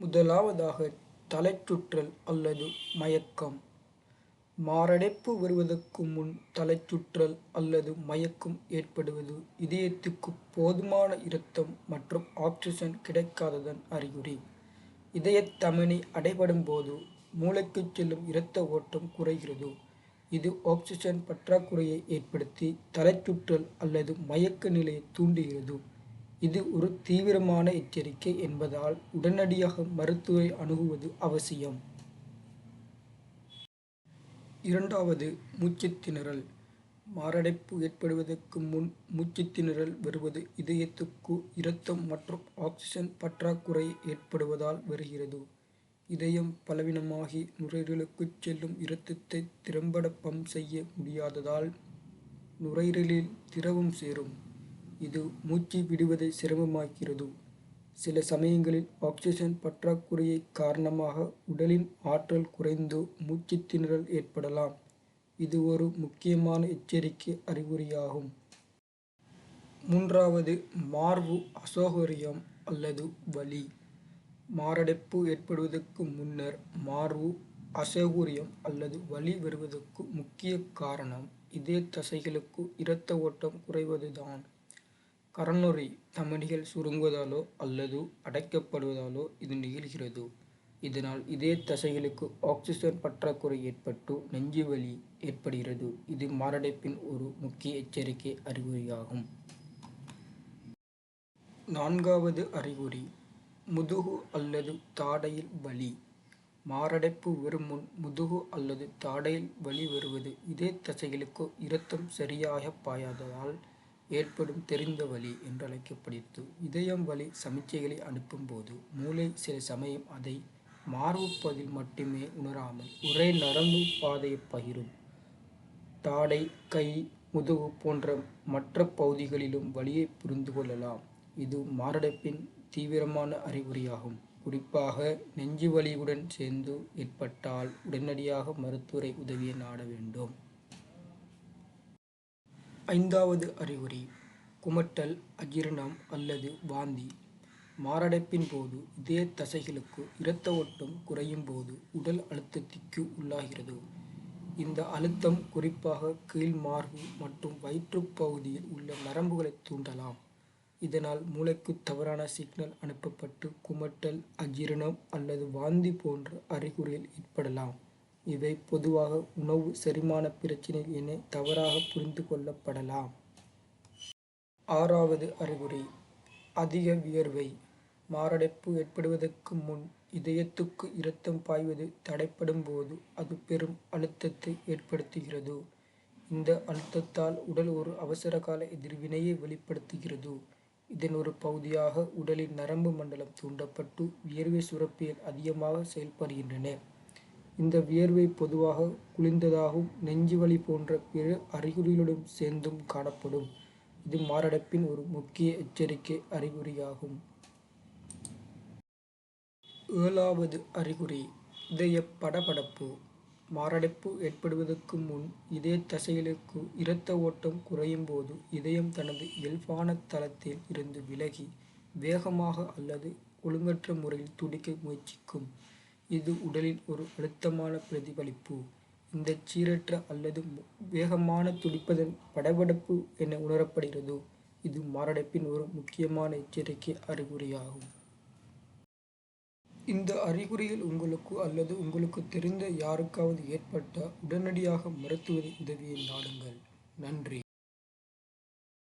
முதலாவதாக தலைச்சுற்றல் அல்லது மயக்கம் மாரடைப்பு வருவதற்கு முன் தலைச்சுற்றல் அல்லது மயக்கம் ஏற்படுவது இதயத்துக்கு போதுமான இரத்தம் மற்றும் ஆக்சிஜன் கிடைக்காததன் அறிகுறி. இதயத் தமனி அடைபடும் போது மூளைக்கு செல்லும் இரத்த ஓட்டம் குறைகிறது, இது ஆக்ஸிஜன் பற்றாக்குறையை ஏற்படுத்தி தலைச்சுற்றல் அல்லது மயக்க நிலையைத் தூண்டுகிறது. இது ஒரு தீவிரமான எச்சரிக்கை என்பதால் உடனடியாக மருத்துவரை அணுகுவது அவசியம். இரண்டாவது மூச்சுத் திணறல் மாரடைப்பு ஏற்படுவதற்கு முன் மூச்சுத் திணறல் வருவது இதயத்துக்கு இரத்தம் மற்றும் ஆக்சிஜன் பற்றாக்குறை ஏற்படுவதால் வருகிறது. இதயம் பலவீனமாகி நுரையீரலுக்குச் செல்லும் இரத்தத்தை திறம்பட பம்ப் செய்ய முடியாததால் நுரையீரலில் திரவம் சேரும், இது மூச்சு விடுவதை சிரமமாக்கிறது சில சமயங்களில் ஆக்ஸிஜன் பற்றாக்குறையை காரணமாக உடலின் ஆற்றல் குறைந்து மூச்சு திணறல் ஏற்படலாம், இது ஒரு முக்கியமான எச்சரிக்கை அறிகுறியாகும். மூன்றாவது மார்பு அசௌகரியம் அல்லது வலி மாரடைப்பு ஏற்படுவதற்கு முன்னர் மார்பு அசௌகரியம் அல்லது வலி வருவதற்கு முக்கிய காரணம் இதய தசைகளுக்கு இரத்த ஓட்டம் குறைவதுதான். கரோனரி தமனிகள் சுருங்குவதாலோ அல்லது அடைக்கப்படுவதாலோ இது நிகழ்கிறது, இதனால் இதய தசைகளுக்கு ஆக்சிஜன் பற்றாக்குறை ஏற்பட்டு நெஞ்சுவலி ஏற்படுகிறது, இது மாரடைப்பின் ஒரு முக்கிய எச்சரிக்கை அறிகுறியாகும். நான்காவது அறிகுறி முதுகு அல்லது தாடையில் வலி. மாரடைப்பு வரும் முன் முதுகு அல்லது தாடையில் வலி வருவது இதய தசைகளுக்கு இரத்தம் சரியாக பாயாததால் ஏற்படும் தெரிந்த வலி என்றழைக்கப்படுகிறது. இதயம் வலி சமிச்சைகளை அனுப்பும்போது மூளை சில சமயம் அதை மார்புப்பதில் மட்டுமே உணராமல் ஒரே நரம்பு பாதையைப் பகிரும். தாடை, கை, முதுகு போன்ற மற்ற பகுதிகளிலும் வழியை புரிந்து கொள்ளலாம், இது மாரடைப்பின் தீவிரமான அறிகுறியாகும், குறிப்பாக நெஞ்சுவலியுடன் சேர்ந்து ஏற்பட்டால் உடனடியாக மருத்துவரை உதவியை நாட வேண்டும். ஐந்தாவது அறிகுறி குமட்டல், அஜீரணம் அல்லது வாந்தி மாரடைப்பின் போது இதய தசைகளுக்கு இரத்த ஓட்டம் குறையும் போது உடல் அழுத்தத்திற்கு உள்ளாகிறது. இந்த அழுத்தம் குறிப்பாக கீழ் மார்பு மற்றும் வயிற்றுப் பகுதியில் உள்ள நரம்புகளைத் தூண்டலாம், இதனால் மூளைக்கு தவறான சிக்னல் அனுப்பப்பட்டு குமட்டல், அஜீரணம் அல்லது வாந்தி போன்ற அறிகுறிகள் ஏற்படலாம். இவை பொதுவாக உணவு செரிமான பிரச்சினை என தவறாக புரிந்து கொள்ளப்படலாம். ஆறாவது அறிகுறி அதிக வியர்வை மாரடைப்பு ஏற்படுவதற்கு முன் இதயத்துக்கு இரத்தம் பாய்வது தடைப்படும் போது அது பெரும் அழுத்தத்தை ஏற்படுத்துகிறது. இந்த அழுத்தத்தால் உடல் ஒரு அவசரகால எதிர்வினையை வெளிப்படுத்துகிறது, இதன் ஒரு பகுதியாக உடலின் நரம்பு மண்டலம் தூண்டப்பட்டு வியர்வை சுரப்பியல் அதிகமாக செயல்படுகின்றன. இந்த வியர்வை பொதுவாக குளிர்ந்ததாகவும், நெஞ்சுவலி போன்ற பிற அறிகுறிகளுடன் சேர்ந்தும் காணப்படும், இது மாரடைப்பின் ஒரு முக்கிய எச்சரிக்கை அறிகுறியாகும். ஏழாவது அறிகுறி இதயப் படபடப்பு. மாரடைப்பு ஏற்படுவதற்கு முன் இதய தசைகளுக்கு இரத்த ஓட்டம் குறையும் போது இதயம் தனது இயல்பான தளத்தில் இருந்து விலகி, வேகமாக அல்லது ஒழுங்கற்ற முறையில் துடிக்க முயற்சிக்கும், இது உடலின் ஒரு அழுத்தமான பிரதிபலிப்பு. இந்த சீரற்ற அல்லது வேகமான துடிப்பதன் படபடப்பு என உணரப்படுகிறது, இது மாரடைப்பின் ஒரு முக்கியமான எச்சரிக்கை அறிகுறியாகும். இந்த அறிகுறிகள் உங்களுக்கு அல்லது உங்களுக்கு தெரிந்த யாருக்காவது ஏற்பட்டால் உடனடியாக மருத்துவ உதவியை நாடுங்கள். நன்றி.